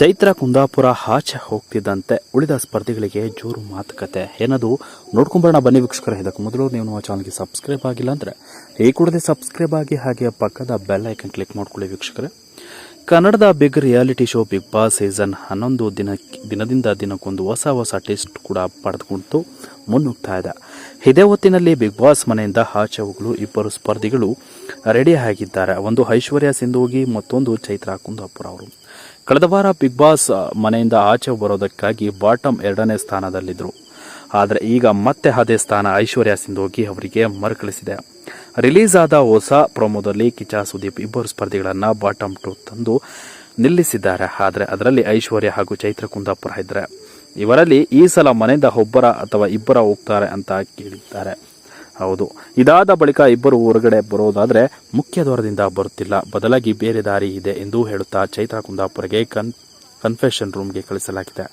ಚೈತ್ರ ಕುಂದಾಪುರ ಆಚೆ ಹೋಗ್ತಿದ್ದಂತೆ ಉಳಿದ ಸ್ಪರ್ಧಿಗಳಿಗೆ ಜೋರು ಮಾತುಕತೆ. ಏನದು? ನೋಡ್ಕೊಂಬರೋಣ ಬನ್ನಿ ವೀಕ್ಷಕರ. ಇದಕ್ಕೆ ಮೊದಲು ನೀವು ನಮ್ಮ ಚಾನಲ್ಗೆ ಸಬ್ಸ್ಕ್ರೈಬ್ ಆಗಿಲ್ಲ ಅಂದರೆ ಈ ಕೂಡಲೇ ಸಬ್ಸ್ಕ್ರೈಬ್ ಆಗಿ ಹಾಗೆ ಪಕ್ಕದ ಬೆಲ್ ಐಕನ್ ಕ್ಲಿಕ್ ಮಾಡ್ಕೊಳ್ಳಿ ವೀಕ್ಷಕರೇ. ಕನ್ನಡದ big reality show Bigg Boss season ಹನ್ನೊಂದು ದಿನ ದಿನದಿಂದ ದಿನಕ್ಕೊಂದು ಹೊಸ ಹೊಸ ಟೆಸ್ಟ್ ಕೂಡ ಪಡೆದುಕೊಂಡು ಮುನ್ನುಗ್ತಾ ಇದೆ. ಇದೇ ಹೊತ್ತಿನಲ್ಲಿ ಬಿಗ್ ಬಾಸ್ ಮನೆಯಿಂದ ಆಚೆ ಹೋಗಲು ಇಬ್ಬರು ಸ್ಪರ್ಧಿಗಳು ರೆಡಿ ಆಗಿದ್ದಾರೆ. ಒಂದು ಐಶ್ವರ್ಯ ಸಿಂಧೋಗಿ, ಮತ್ತೊಂದು ಚೈತ್ರ ಕುಂದಾಪುರ ಅವರು. ಕಳೆದ ವಾರ ಬಿಗ್ ಬಾಸ್ ಮನೆಯಿಂದ ಆಚೆ ಬರೋದಕ್ಕಾಗಿ ಬಾಟಮ್ ಎರಡನೇ ಸ್ಥಾನದಲ್ಲಿದ್ದರು ಆದರೆ ಈಗ ಮತ್ತೆ ಅದೇ ಸ್ಥಾನ ಐಶ್ವರ್ಯ ಸಿಂಧೋಗಿ ಅವರಿಗೆ ಮರುಕಳಿಸಿದೆ. ರಿಲೀಸ್ ಆದ ಹೊಸ ಪ್ರೊಮೋದಲ್ಲಿ ಕಿಚಾ ಸುದೀಪ್ ಇಬ್ಬರು ಸ್ಪರ್ಧಿಗಳನ್ನು ಬಾಟಮ್ ಟು ತಂದು ನಿಲ್ಲಿಸಿದ್ದಾರೆ. ಆದರೆ ಅದರಲ್ಲಿ ಐಶ್ವರ್ಯ ಹಾಗೂ ಚೈತ್ರ ಕುಂದಾಪುರ ಇದ್ದಾರೆ ಇವರಲ್ಲಿ ಈ ಸಲ ಮನೆಯಿಂದ ಒಬ್ಬರ ಅಥವಾ ಇಬ್ಬರ ಹೋಗ್ತಾರೆ ಅಂತ ಕೇಳಿದ್ದಾರೆ. ಹೌದು. ಇದಾದ ಬಳಿಕ ಇಬ್ಬರು ಹೊರಗಡೆ ಬರೋದಾದ್ರೆ ಮುಖ್ಯ ದ್ವಾರದಿಂದ ಬರುತ್ತಿಲ್ಲ. ಬದಲಾಗಿ ಬೇರೆ ದಾರಿ ಇದೆ ಎಂದು ಹೇಳುತ್ತಾ ಚೈತ್ರಾ ಕುಂದಾಪುರಗೆ ಕನ್ ಕನ್ಫೆಷನ್ ರೂಮ್ಗೆ ಕಳಿಸಲಾಗಿದೆ.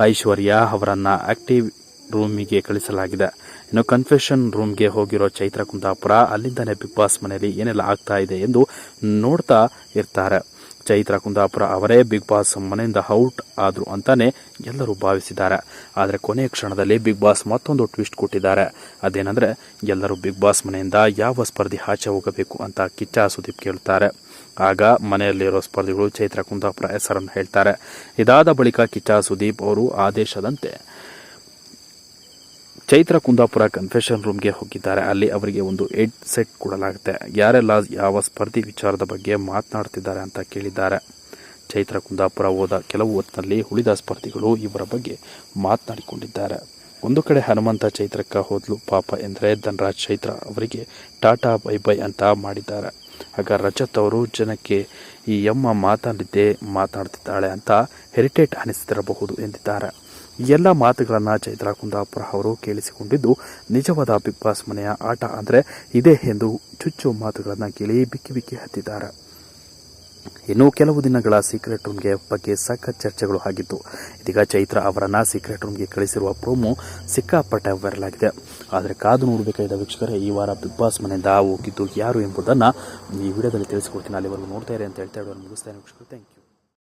ಐಶ್ವರ್ಯ ಅವರನ್ನ ಆಕ್ಟಿವ್ ರೂಮಿಗೆ ಕಳಿಸಲಾಗಿದೆ. ಇನ್ನು ಕನ್ಫೆಷನ್ ರೂಮ್ಗೆ ಹೋಗಿರೋ ಚೈತ್ರ ಕುಂದಾಪುರ ಅಲ್ಲಿಂದನೇ ಬಿಗ್ ಬಾಸ್ ಮನೆಯಲ್ಲಿ ಏನೆಲ್ಲ ಆಗ್ತಾ ಇದೆ ಎಂದು ನೋಡ್ತಾ ಇರ್ತಾರೆ. ಚೈತ್ರ ಕುಂದಾಪುರ ಅವರೇ ಬಿಗ್ ಬಾಸ್ ಮನೆಯಿಂದ ಔಟ್ ಆದ್ರು ಅಂತಾನೆ ಎಲ್ಲರೂ ಭಾವಿಸಿದ್ದಾರೆ. ಆದರೆ ಕೊನೆಯ ಕ್ಷಣದಲ್ಲಿ ಬಿಗ್ ಬಾಸ್ ಮತ್ತೊಂದು ಟ್ವಿಸ್ಟ್ ಕೊಟ್ಟಿದ್ದಾರೆ. ಅದೇನೆಂದರೆ, ಎಲ್ಲರೂ ಬಿಗ್ ಬಾಸ್ ಮನೆಯಿಂದ ಯಾವ ಸ್ಪರ್ಧಿ ಆಚೆ ಹೋಗಬೇಕು ಅಂತ ಕಿಚ್ಚ ಸುದೀಪ್ ಕೇಳುತ್ತಾರೆ ಆಗ ಮನೆಯಲ್ಲಿರೋ ಸ್ಪರ್ಧಿಗಳು ಚೈತ್ರ ಕುಂದಾಪುರ ಹೆಸರನ್ನು ಹೇಳ್ತಾರೆ. ಇದಾದ ಬಳಿಕ ಕಿಚ್ಚ ಸುದೀಪ್ ಅವರು ಆದೇಶದಂತೆ ಚೈತ್ರ ಕುಂದಾಪುರ ಕನ್ಫೆಷನ್ ರೂಮ್ಗೆ ಹೋಗಿದ್ದಾರೆ. ಅಲ್ಲಿ ಅವರಿಗೆ ಒಂದು ಎಡ್ ಸೆಟ್ ಕೊಡಲಾಗುತ್ತೆ. ಯಾರೆಲ್ಲ ಯಾವ ಸ್ಪರ್ಧಿ ವಿಚಾರದ ಬಗ್ಗೆ ಮಾತನಾಡ್ತಿದ್ದಾರೆ ಅಂತ ಕೇಳಿದ್ದಾರೆ. ಚೈತ್ರ ಕುಂದಾಪುರ ಹೋದ ಕೆಲವು ಹೊತ್ತಿನಲ್ಲಿ ಉಳಿದ ಸ್ಪರ್ಧಿಗಳು ಇವರ ಬಗ್ಗೆ ಮಾತನಾಡಿಕೊಂಡಿದ್ದಾರೆ. ಒಂದು ಕಡೆ ಹನುಮಂತ ಚೈತ್ರಕ್ಕ ಹೋದ್ಲು ಪಾಪ ಎಂದರೆ ಧನರಾಜ್ ಚೈತ್ರ ಅವರಿಗೆ ಟಾಟಾ ಬೈ ಬೈ ಅಂತ ಮಾಡಿದ್ದಾರೆ. ಆಗ ರಜತ್ ಅವರು, ಜನಕ್ಕೆ ಈ ಅಮ್ಮ ಮಾತಾಡಿದ್ದೇ ಮಾತನಾಡ್ತಿದ್ದಾಳೆ ಅಂತ ಹೆರಿಟೇಟ್ ಅನಿಸ್ತಿರಬಹುದು ಎಂದಿದ್ದಾರೆ. ಎಲ್ಲ ಮಾತುಗಳನ್ನು ಚೈತ್ರ ಕುಂದಾಪುರ ಅವರು ಕೇಳಿಸಿಕೊಂಡಿದ್ದು, ನಿಜವಾದ ಬಿಗ್ ಬಾಸ್ ಮನೆಯ ಆಟ ಅಂದರೆ ಇದೇ ಎಂದು ಚುಚ್ಚು ಮಾತುಗಳನ್ನು ಕೇಳಿ ಬಿಕ್ಕಿ ಬಿಕ್ಕಿ ಹತ್ತಿದ್ದಾರೆ. ಇನ್ನು ಕೆಲವು ದಿನಗಳ ಸೀಕ್ರೆಟ್ ರೂಮ್ಗೆ ಬಗ್ಗೆ ಸಖತ್ ಚರ್ಚೆಗಳು ಆಗಿತ್ತು ಇದೀಗ ಚೈತ್ರ ಅವರನ್ನ ಸೀಕ್ರೆಟ್ ರೂಮ್ಗೆ ಕಳಿಸಿರುವ ಪ್ರೋಮೋ ಸಿಕ್ಕಾಪಟ್ಟೆ ವೈರಲ್ ಆಗಿದೆ. ಆದರೆ ಕಾದು ನೋಡಬೇಕಾದ ವೀಕ್ಷಕರೇ, ಈ ವಾರ ಬಿಗ್ ಬಾಸ್ ಮನೆಯಿಂದ ಹೋಗಿದ್ದು ಯಾರು ಎಂಬುದನ್ನು ಈ ವಿಡಿಯೋದಲ್ಲಿ ತಿಳಿಸಿಕೊಡ್ತೀನಿ. ಅಲ್ಲಿವರೆಗೂ ನೋಡ್ತಾ ಇರಿ ಅಂತ ಹೇಳ್ತಾ ಇಡೋದು ಮುಗಿಸ್ತೇನೆ ವೀಕ್ಷಕರು. Thank you